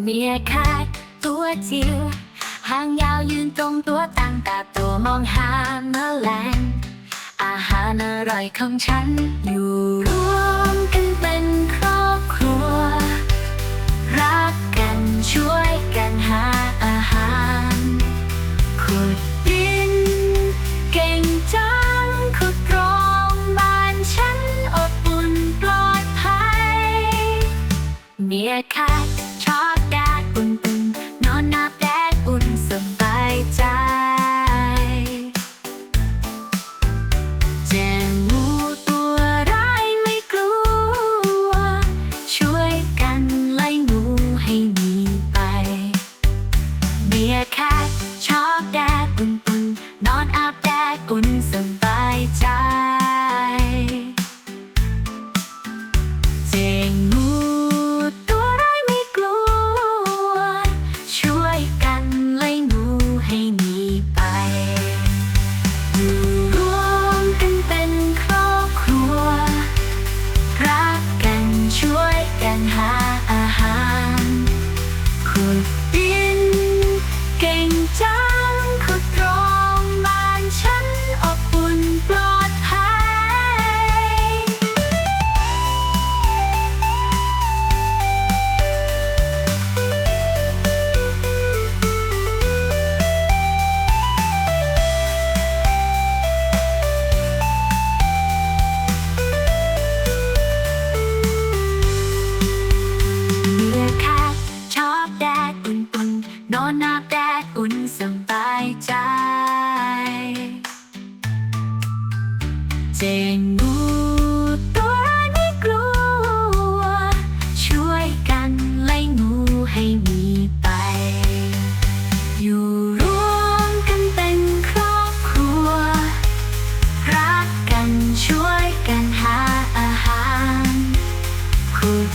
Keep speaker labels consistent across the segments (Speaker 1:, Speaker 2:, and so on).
Speaker 1: เมียคาดตัวจิ๋วหางยาวยืนตรงตัวตั้งตาโตมองหาแมลงอาหารอร่อยของฉันอยู่ มียแค่ชอบแดดอุ่นๆนอนอาบแดดอุ่นสบายใจเจองูตัวร้ายไม่กลัว ช่วยกันไล่งูให้หนีไปอยู่รวมกันเป็นครอบครัว รักกันช่วยกันหาอาหารขุด นอนอาบแดดอุ่นสบายใจ เจนงูตัวร้ายไม่กลัว ช่วยกันไล่งูให้หนีไป อยู่รวมกันเป็นครอบครัว รักกันช่วยกันหาอาหารขุด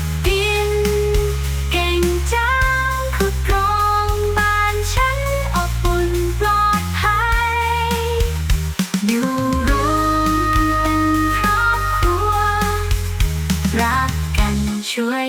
Speaker 1: รักกันช่วย